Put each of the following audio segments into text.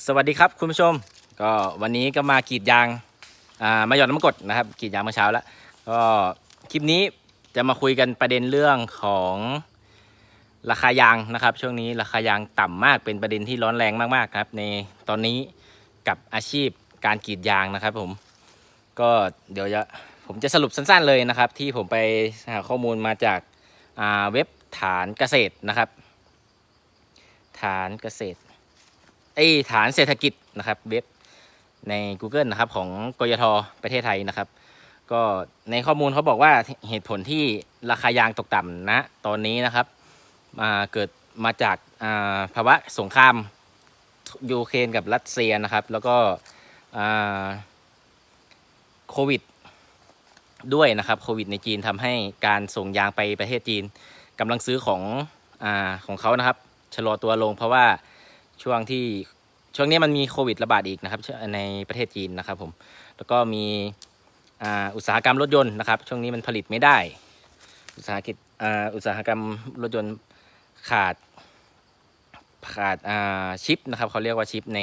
สวัสดีครับคุณผู้ชม ก็วันนี้ก็มากรีดยางอ่ามาหยอดน้ำกรดนะครับกรีดยางเมื่อเช้าแล้ว ก็คลิปนี้จะมาคุยกันประเด็นเรื่องของราคายางนะครับ ช่วงนี้ราคายางต่ำมากเป็นประเด็นที่ร้อนแรงมากๆครับ ในตอนนี้กับอาชีพการกรีดยางนะครับผม ก็เดี๋ยวจะผมจะสรุปสั้นๆเลยนะครับ ที่ผมไปหาข้อมูลมาจากอ่าเว็บฐานเกษตรนะครับ ฐานเกษตร ไอฐานเศรษฐกิจนะครับเว็บใน Google นะครับของกยทประเทศไทยนะครับ ก็ในข้อมูลเขาบอกว่าเหตุผลที่ราคายางตกต่ำนะตอนนี้นะครับมาเกิดมาจากาภาวะสงครามยูเครนกับรัสเซียนะครับ แล้วก็โควิดด้วยนะครับโควิดในจีนทำให้การส่งยางไปประเทศจีนกำลังซื้อของอของเขานะครับชะลอตัวลงเพราะว่า ช่วงที่ช่วงนี้มันมีโควิดระบาดอีกนะครับในประเทศจีนนะครับผมแล้วก็มีอ,อุตสาหกรรมรถยนต์นะครับ ช่วงนี้มันผลิตไม่ได้ อุตสาหกิจอ่าอุตสาหกรรมรถยนต์ขาดขาดชิปนะครับเขาเรียกว่าชิปใน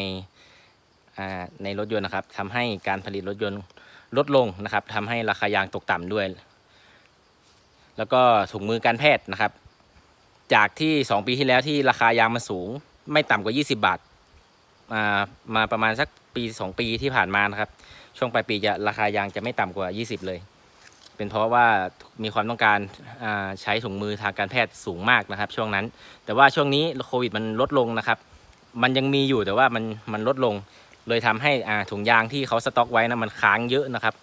ในรถยนต์นะครับทำให้การผลิตรถยนต์ลดลงนะครับทำให้ราคายางตกต่ำด้วย แล้วก็ถุงมือการแพทย์นะครับ จากที่ 2 ปีที่แล้วที่ราคายางมันสูง ไม่ต่ำกว่า 20 บาทมามาประมาณสักปี 2 ปีที่ผ่านมานะครับ ช่วงปลายปีจะราคายางจะไม่ต่ำกว่า 20 เลย เป็นเพราะว่ามีความต้องการาใช้ถุงมือทางการแพทย์สูงมากนะครับ ช่วงนั้น แต่ว่าช่วงนี้โควิดมันลดลงนะครับ มันยังมีอยู่แต่ว่ามันมันลดลง เลยทำให้ถุงยางที่เขาสต็อกไว้นะมันค้างเยอะนะครับ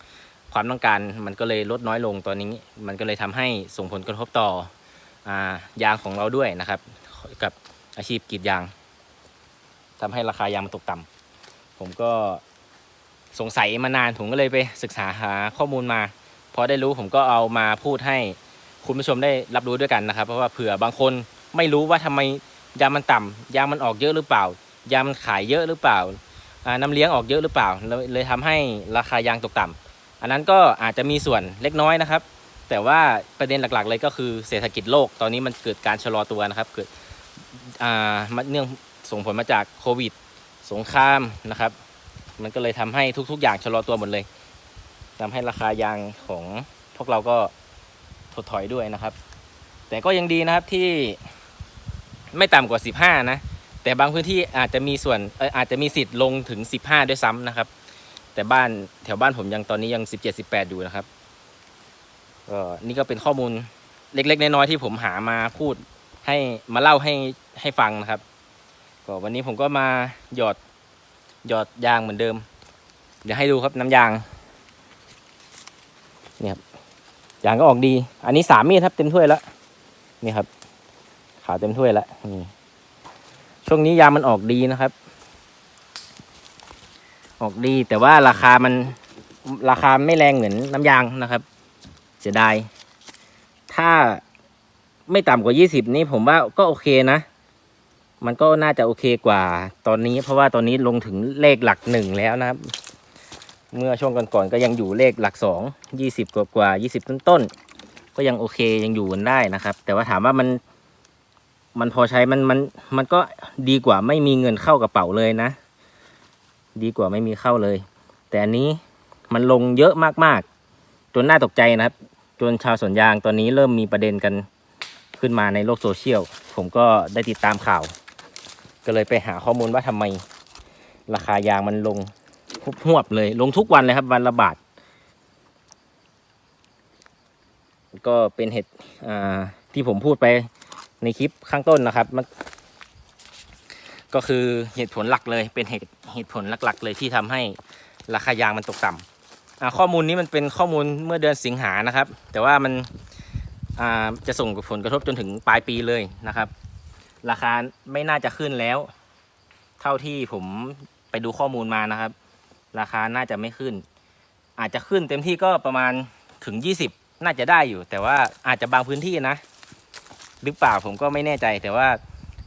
ความต้องการมันก็เลยลดน้อยลงตอนนี้ มันก็เลยทำให้ส่งผลกระทบต่ออายางของเราด้วยนะครับ กับ อาชีพกรีดยางทำให้ราคายางมันตกต่ำผมก็สงสัยมานานผมก็เลยไปศึกษาหาข้อมูลมาพอได้รู้ผมก็เอามาพูดให้คุณผู้ชมได้รับรู้ด้วยกันนะครับ เพราะว่าเผื่อบางคนไม่รู้ว่าทำไมยางมันต่ำยางมันออกเยอะหรือเปล่ายางมันขายเยอะหรือเปล่าน้ำเลี้ยงออกเยอะหรือเปล่า เลยเลยทำให้ราคายางตกต่ำอันนั้นก็อาจจะมีส่วนเล็กน้อยนะครับ แต่ว่าประเด็นหลักๆเลยก็คือเศรษฐกิจโลกตอนนี้มันเกิดการชะลอตัวนะครับเกิด อ่าเนื่องส่งผลมาจากโควิด สงครามนะครับ มันก็เลยทำให้ทุก ๆ อย่างชะลอตัวหมดเลยทำให้ราคายางของพวกเราก็ถดถอยด้วยนะครับ แต่ก็ยังดีนะครับที่ไม่ต่ำกว่า 15 นะ แต่บางพื้นที่อาจจะมีส่วนอาจจะมีสิทธิ์ลงถึง 15 ด้วยซ้ำนะครับ แต่บ้านแถวบ้านผมยังตอนนี้ยัง 17 18 อยู่นะครับก็นี่ก็เป็นข้อมูลเล็ก ๆ น้อยๆที่ผมหามาพูด ให้มาเล่าให้ให้ฟังนะครับ ก็วันนี้ผมก็มาหยอดหยอดยางเหมือนเดิม เดี๋ยวให้ดูครับน้ำยางนี่ครับยางก็ออกดี อันนี้สามมีดครับเต็มถ้วยแล้วนี่ครับ ขาวเต็มถ้วยแล้วนี่ช่วงนี้ยางมันออกดีนะครับ ออกดีแต่ว่าราคามันราคาไม่แรงเหมือนน้ำยางนะครับเสียดายถ้า ไม่ต่ำกว่ายี่สิบนี่ผมว่าก็โอเคนะ มันก็น่าจะโอเคกว่าตอนนี้ เพราะว่าตอนนี้ลงถึงเลขหลักหนึ่งแล้วนะครับ เมื่อช่วงก่อนๆก็ยังอยู่เลขหลักสองยี่สิบกว่ากว่ายี่สิบต้นๆก็ยังโอเคยังอยู่กันได้นะครับ แต่ว่าถามว่ามันมันพอใช้มันมันมันก็ดีกว่าไม่มีเงินเข้ากระเป๋าเลยนะ ดีกว่าไม่มีเข้าเลย แต่อันนี้มันลงเยอะมากๆ จนน่าตกใจนะครับ จนชาวสวนยางตอนนี้เริ่มมีประเด็นกัน ขึ้นมาในโลกโซเชียล ผมก็ได้ติดตามข่าว ก็เลยไปหาข้อมูลว่าทำไม ราคายางมันลงหวบเลย ลงทุกวันเลยครับ วันละบาท ก็เป็นเหตุอ่าที่ผมพูดไปในคลิปข้างต้นนะครับมันก็คือเหตุผลหลักเลยเป็นเหตุเหตุผลหลัก ๆ เลยที่ทำให้ราคายางมันตกต่ำข้อมูลนี้มันเป็นข้อมูลเมื่อเดือนสิงหานะครับ แต่ว่ามัน จะส่งผลกระทบจนถึงปลายปีเลยนะครับ ราคาไม่น่าจะขึ้นแล้ว เท่าที่ผมไปดูข้อมูลมานะครับ ราคาน่าจะไม่ขึ้น อาจจะขึ้นเต็มที่ก็ประมาณถึง 20 น่าจะได้อยู่ แต่ว่าอาจจะบางพื้นที่นะ หรือเปล่าผมก็ไม่แน่ใจ แต่ว่า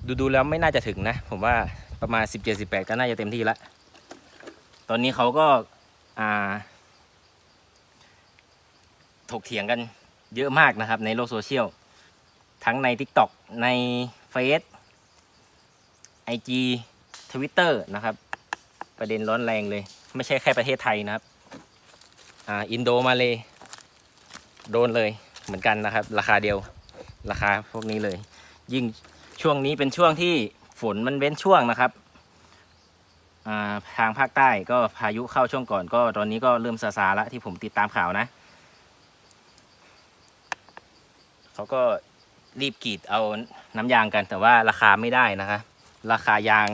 ดูดูๆแล้วไม่น่าจะถึงนะ ผมว่าประมาณ 17 18 ก็น่าจะเต็มที่ละตอนนี้เขาก็าถกเถียงกัน เยอะมากนะครับ ในโลกโซเชียล ทั้งใน TikTok ในเฟซไอจีทวิตเตอร์นะครับ ประเด็นร้อนแรงเลย ไม่ใช่แค่ประเทศไทยนะครับ อ่า อินโดมาเลยโดนเลยเหมือนกันนะครับ ราคาเดียวราคาพวกนี้เลย ยิ่งช่วงนี้เป็นช่วงที่ฝนมันเว้นช่วงนะครับาทางภาคใต้ก็พายุเข้าช่วงก่อนก็ตอนนี้ก็เริ่มซาซาแล้วที่ผมติดตามข่าวนะ เขาก็รีบกรีดเอาน้ำยางกัน แต่ว่าราคาไม่ได้นะคะ ราคายาง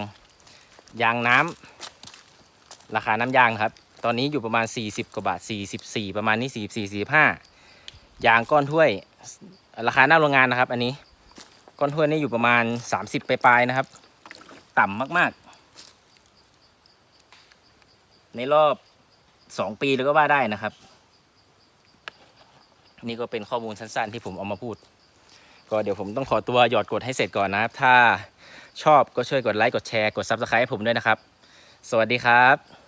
ยางน้ำราคาน้ำยางครับ ตอนนี้อยู่ประมาณ 40 กว่าบาท 44 ประมาณนี้ 44 45 ยางก้อนถ้วย ราคาหน้าโรงงานนะครับ อันนี้ก้อนถ้วยนี่อยู่ประมาณ 30 ปลายๆนะครับ ต่ำมาก ๆ ในรอบ 2 ปีเลยก็ว่าได้นะครับ นี่ก็เป็นข้อมูลสั้นๆ ที่ผมเอามาพูด ก็เดี๋ยวผมต้องขอตัวหยอดกดให้เสร็จก่อนนะครับ ถ้าชอบก็ช่วยกดไลค์กดแชร์กด Subscribe ให้ผมด้วยนะครับ สวัสดีครับ